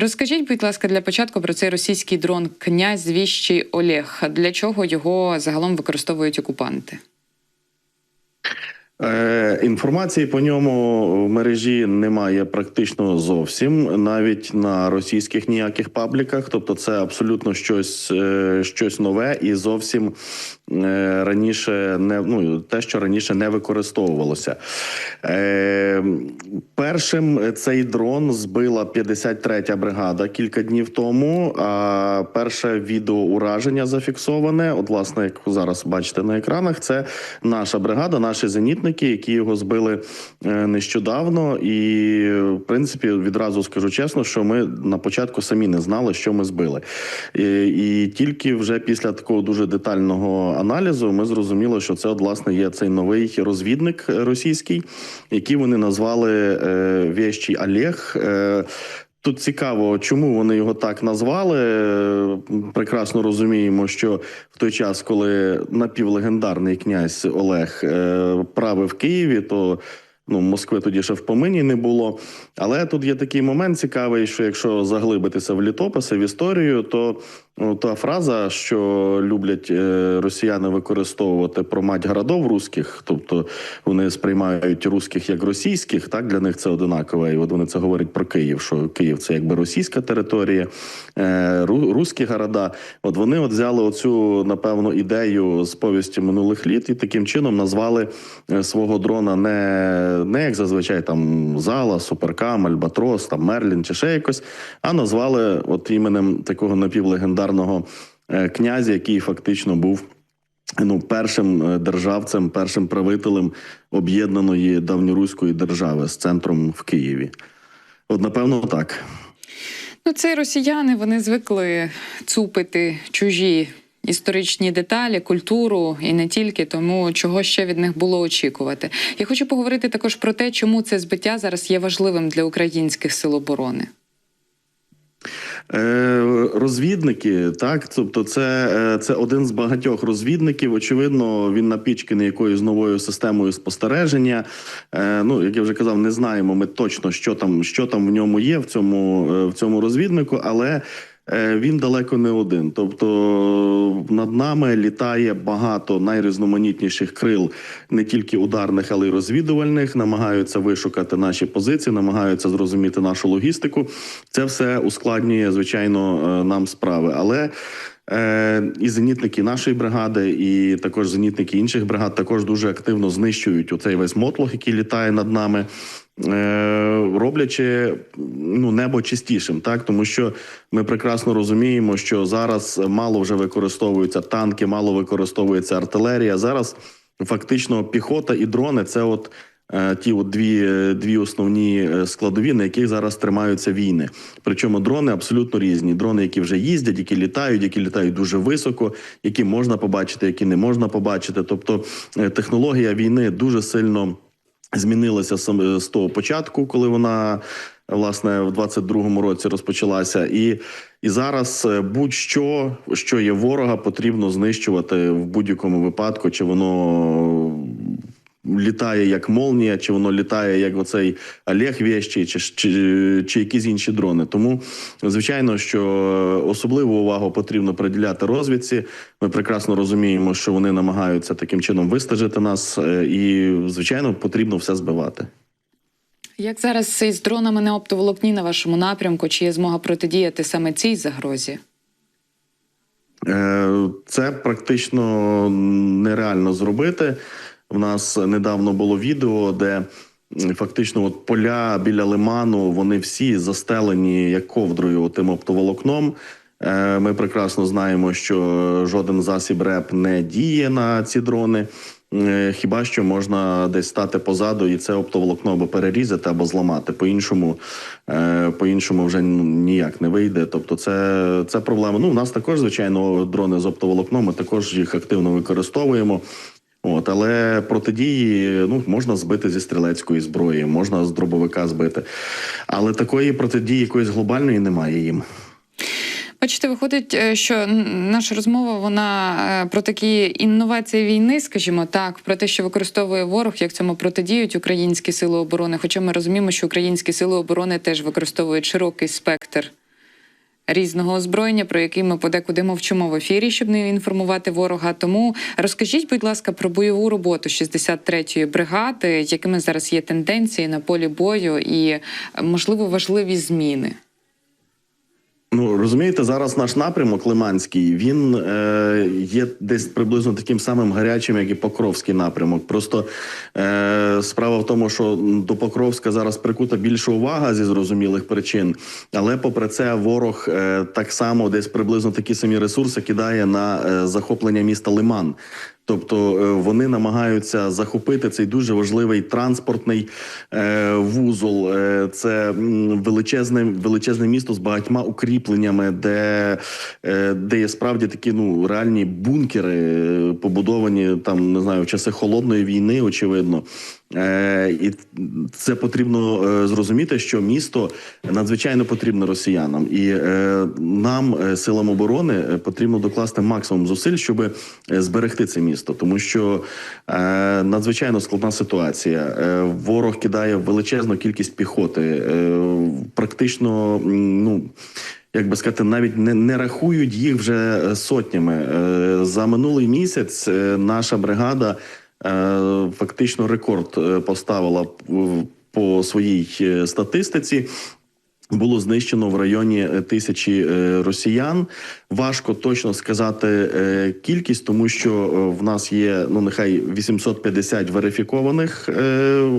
Розкажіть, будь ласка, для початку про цей російський дрон князь Віщий Олег. Для чого його загалом використовують окупанти? Е, інформації по ньому в мережі немає практично зовсім, навіть на російських ніяких пабліках. Тобто, це абсолютно щось, е, щось нове і зовсім раніше не ну те, що раніше не використовувалося. Е, першим цей дрон збила 53-я бригада кілька днів тому. А перше відео ураження зафіксоване. От, власне, як зараз бачите на екранах, це наша бригада, наші зенітники, які його збили е, нещодавно. І в принципі, відразу скажу чесно, що ми на початку самі не знали, що ми збили. І, і тільки вже після такого дуже детального аналізу ми зрозуміли, що це от, власне є цей новий розвідник російський, який вони назвали е, Вєщий Олег. Е, Тут цікаво, чому вони його так назвали. Е, Прекрасно розуміємо, що в той час, коли напівлегендарний князь Олег правив Києві, то ну Москви тоді ще в помині не було. Але тут є такий момент цікавий, що якщо заглибитися в літописи, в історію, то ну, та фраза, що люблять е, росіяни використовувати про мать городов русських, тобто вони сприймають русських як російських, так для них це одинаково. І от вони це говорять про Київ, що Київ це якби російська територія, е, ру- русські города. От вони от взяли оцю напевно ідею з повісті минулих літ і таким чином назвали е, свого дрона не, не як зазвичай там Зала, Суперкам, Альбатрос, там Мерлін чи ще якось, а назвали от іменем такого напівлегендарного е, князя, який фактично був ну, першим е, державцем, першим правителем об'єднаної давньоруської держави з центром в Києві. От, напевно, так. Ну, це росіяни вони звикли цупити чужі історичні деталі, культуру і не тільки, тому чого ще від них було очікувати. Я хочу поговорити також про те, чому це збиття зараз є важливим для українських сил оборони. Е, розвідники, так, тобто, це, е, це один з багатьох розвідників. Очевидно, він напічканий якоюсь новою системою спостереження. Е, ну, як я вже казав, не знаємо ми точно, що там, що там в ньому є в цьому, в цьому розвіднику, але. Е, Він далеко не один, тобто над нами літає багато найрізноманітніших крил, не тільки ударних, але й розвідувальних. Намагаються вишукати наші позиції, намагаються зрозуміти нашу логістику. Це все ускладнює, звичайно, е, нам справи. Але е, і зенітники нашої бригади, і також зенітники інших бригад також дуже активно знищують оцей весь мотлох, який літає над нами. Е, Роблячи ну небо чистішим, так тому що ми прекрасно розуміємо, що зараз мало вже використовуються танки, мало використовується артилерія. Зараз фактично піхота і дрони це от е, ті от дві, е, дві основні складові, на яких зараз тримаються війни. Причому дрони абсолютно різні. Дрони, які вже їздять, які літають, які літають дуже високо, які можна побачити, які не можна побачити. Тобто технологія війни дуже сильно змінилася сам- з того початку, коли вона власне в 22-му році розпочалася, і, і зараз е, будь-що, що є ворога, потрібно знищувати в будь-якому випадку, чи воно. Літає як молнія, чи воно літає як оцей Олег Вєщий, чи, чи, чи якісь інші дрони. Тому, звичайно, що особливу увагу потрібно приділяти розвідці. Ми прекрасно розуміємо, що вони намагаються таким чином вистежити нас, е, і звичайно потрібно все збивати. Як зараз із дронами на оптоволокні на вашому напрямку? Чи є змога протидіяти саме цій загрозі? Е, Це практично нереально зробити. У нас недавно було відео, де фактично от поля біля лиману вони всі застелені як ковдрою тим оптоволокном. Е, Ми прекрасно знаємо, що жоден засіб РЕП не діє на ці дрони. Е, Хіба що можна десь стати позаду і це оптоволокно або перерізати, або зламати. По-іншому, е, по-іншому вже ну, ніяк не вийде. Тобто, це, це проблема. Ну, у нас також, звичайно, дрони з оптоволокном, ми також їх активно використовуємо. От, але протидії ну, можна збити зі стрілецької зброї, можна з дробовика збити. Але такої протидії якоїсь глобальної немає їм. Бачите, виходить, е, що наша розмова вона е, про такі інновації війни, скажімо так, про те, що використовує ворог, як цьому протидіють українські сили оборони. Хоча ми розуміємо, що українські сили оборони теж використовують широкий спектр різного озброєння, про який ми подекуди мовчимо в ефірі, щоб не інформувати ворога. Тому розкажіть, будь ласка, про бойову роботу 63-ї бригади, якими зараз є тенденції на полі бою і можливо важливі зміни. Ну розумієте, зараз наш напрямок Лиманський він е, є десь приблизно таким самим гарячим, як і Покровський напрямок. Просто е, справа в тому, що до Покровська зараз прикута більша увага зі зрозумілих причин, але попри це, ворог е, так само десь приблизно такі самі ресурси кидає на е, захоплення міста Лиман. Тобто е, вони намагаються захопити цей дуже важливий транспортний е, вузол. Е, це величезне, величезне місто з багатьма укріпленнями, де, е, де є справді такі ну реальні бункери, е, побудовані там, не знаю, в часи холодної війни, очевидно. Е, і це потрібно е, зрозуміти, що місто надзвичайно потрібне росіянам, і е, нам, е, силам оборони, е, потрібно докласти максимум зусиль, щоб зберегти це місто, тому що е, надзвичайно складна ситуація. Е, ворог кидає величезну кількість піхоти, е, практично ну. Як би сказати, навіть не, не рахують їх вже е, сотнями. Е, За минулий місяць е, наша бригада фактично рекорд поставила по своїй статистиці. Було знищено в районі тисячі росіян. Важко точно сказати е, кількість, тому що е, в нас є ну нехай 850 верифікованих е,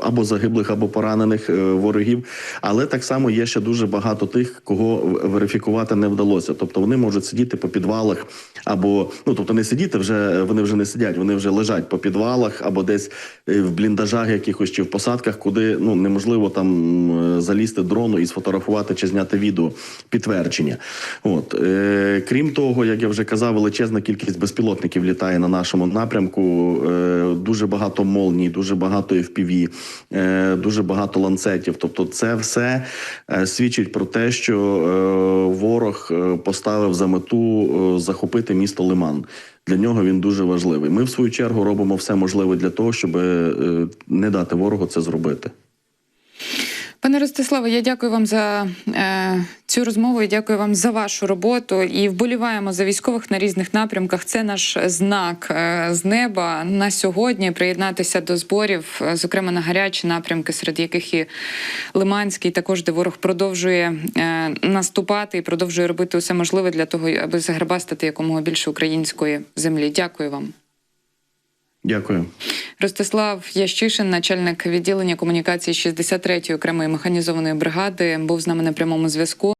або загиблих, або поранених е, ворогів. Але так само є ще дуже багато тих, кого верифікувати не вдалося. Тобто вони можуть сидіти по підвалах, або ну тобто не сидіти вже вони вже не сидять, вони вже лежать по підвалах, або десь е, в бліндажах якихось чи в посадках, куди ну неможливо там залізти дрону і сфотографувати чи зняти відео підтвердження. От е, крім того, як я вже казав, величезна кількість безпілотників літає на нашому напрямку. Е, дуже багато молній, дуже багато FPV, е, дуже багато ланцетів. Тобто, це все е, свідчить про те, що е, ворог е, поставив за мету е, захопити місто Лиман. Для нього він дуже важливий. Ми, в свою чергу, робимо все можливе для того, щоб е, не дати ворогу це зробити. Пане Ростиславе, я дякую вам за е, цю розмову і дякую вам за вашу роботу. І вболіваємо за військових на різних напрямках. Це наш знак е, з неба на сьогодні. Приєднатися до зборів, е, зокрема на гарячі напрямки, серед яких і Лиманський, також де ворог продовжує е, наступати і продовжує робити усе можливе для того, аби заграбастати якомога більше української землі. Дякую вам. Дякую. Ростислав Ящишин, начальник відділення комунікації 63-ї окремої механізованої бригади, був з нами на прямому зв'язку.